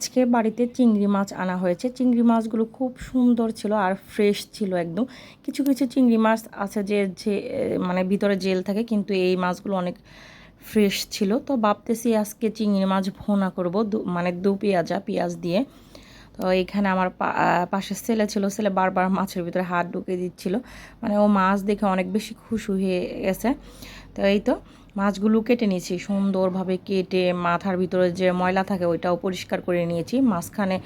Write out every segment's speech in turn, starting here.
আজকে বাড়িতে চিংড়ি মাছ আনা হয়েছে। চিংড়ি মাছগুলো খুব সুন্দর ছিল আর ফ্রেশ ছিল একদম। কিছু কিছু চিংড়ি মাছ আছে যে যে মানে ভিতরে জেল থাকে, কিন্তু এই মাছগুলো অনেক ফ্রেশ ছিল। তো ভাবতেছি আজকে চিংড়ি মাছ ভোনা করব মানে দু পেঁয়াজা, পেঁয়াজ দিয়ে। তো এইখানে আমার পাশে ছেলে ছিল, ছেলে বারবার মাছের ভিতরে হাত ঢুকে দিচ্ছিল। মানে ও মাছ দেখে অনেক বেশি খুশি হয়ে গেছে। তো এই তো মাছগুলো কেটে নিয়েছি, সুন্দরভাবে কেটে মাথার ভিতরে যে ময়লা থাকে ওইটাও পরিষ্কার করে নিয়েছি। মাঝখানে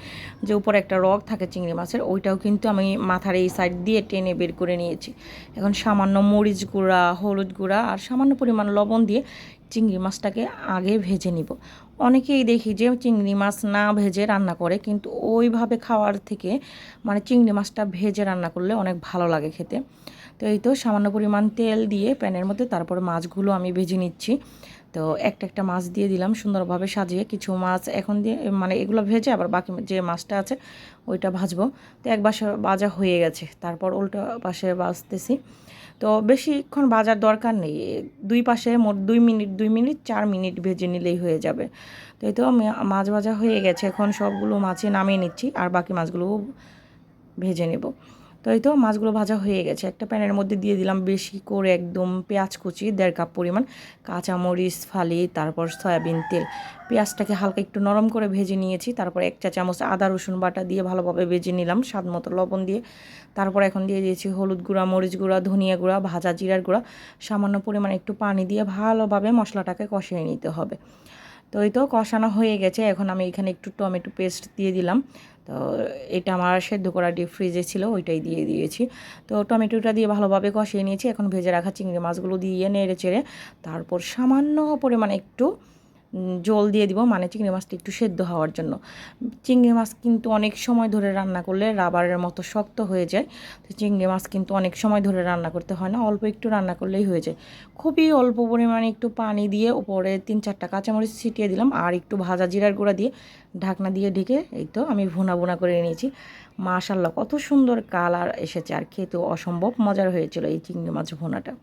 যে উপরে একটা রগ থাকে চিংড়ি মাছের, ওইটাও কিন্তু আমি মাথার এই সাইড দিয়ে টেনে বের করে নিয়েছি। এখন সামান্য মরিচ গুঁড়া, হলুদ গুঁড়া আর সামান্য পরিমাণ লবণ দিয়ে চিংড়ি মাছটাকে আগে ভেজে নিব। অনেকেই দেখি যে চিংড়ি মাছ না ভেজে রান্না করে, কিন্তু ওইভাবে খাওয়ার থেকে মানে চিংড়ি মাছটা ভেজে রান্না করলে অনেক ভালো লাগে খেতে। তো এই তো সামান্য পরিমাণ তেল দিয়ে প্যানের মধ্যে তারপর মাছগুলো আমি ভেজে নিচ্ছি। তো একটা একটা মাছ দিয়ে দিলাম সুন্দরভাবে সাজিয়ে। কিছু মাছ এখন দিয়ে মানে এগুলো ভেজে আবার বাকি যে মাছটা আছে ওইটা ভাজবো। তো এক বাসা বাজা হয়ে গেছে। তারপর উল্টো পাশে বাজতেছি তো বেশিক্ষণ বাজার দরকার নেই। দুই পাশে মোট দুই মিনিট দুই মিনিট, চার মিনিট ভেজে নিলেই হয়ে যাবে। তো এই তো মাছ ভাজা হয়ে গেছে। এখন সবগুলো মাছে নামিয়ে নিচ্ছি। আর বাকি মাছগুলো ভেজে নেব। তো এই তো মাছগুলো ভাজা হয়ে গেছে। একটা প্যানের মধ্যে দিয়ে দিলাম বেশি করে একদম পেঁয়াজ কুচি, দেড় কাপ পরিমাণ কাঁচামরিচ, ফালি, তারপর সয়াবিন তেল। পেঁয়াজটাকে হালকা একটু নরম করে ভেজে নিয়েছি, তারপর এক চা চামচ আদা, রসুন বাটা দিয়ে ভালোভাবে ভেজে নিলাম স্বাদ মতো লবণ দিয়ে। তারপর এখন দিয়ে দিয়েছি হলুদ গুঁড়া, মরিচ গুঁড়া, ধনিয়া গুঁড়া, ভাজা জিরার গুঁড়া। সামান্য পরিমাণ একটু পানি দিয়ে ভালোভাবে মশলাটাকে কষিয়ে নিতে হবে। তো এই তো কষানো হয়ে গেছে। এখন আমি এখানে একটু টমেটো পেস্ট দিয়ে দিলাম। তো এটা আমার সেদ্ধ করা ডিপ ফ্রিজে ছিল, ওইটাই দিয়ে দিয়েছি। তো টমেটোটা দিয়ে ভালোভাবে কষিয়ে নিয়েছি। এখন ভেজে রাখা চিংড়ি মাছগুলো দিয়ে নেড়ে চেড়ে তারপর সামান্য পরিমাণে একটু জল দিয়ে দিব মানে চিংড়ি মাছটা একটু সেদ্ধ হওয়ার জন্য। চিংড়ি মাছ কিন্তু অনেক সময় ধরে রান্না করলে রাবারের মতো শক্ত হয়ে যায়, তো চিংড়ি মাছ কিন্তু অনেক সময় ধরে রান্না করতে হয় না, অল্প একটু রান্না করলেই হয়ে যায়। খুবই অল্প পরিমাণে একটু পানি দিয়ে উপরে তিন চারটা কাঁচামরিচ ছিটিয়ে দিলাম, আর একটু ভাজা জিরার গুঁড়া দিয়ে ঢাকনা দিয়ে ঢেকে এই তো আমি ভুনা ভুনা করে নিয়েছি মাশাল্লাহ কত সুন্দর কালার এসেছে, আর খেতেও অসম্ভব মজার হয়েছিল এই চিংড়ি মাছ ভুনাটা।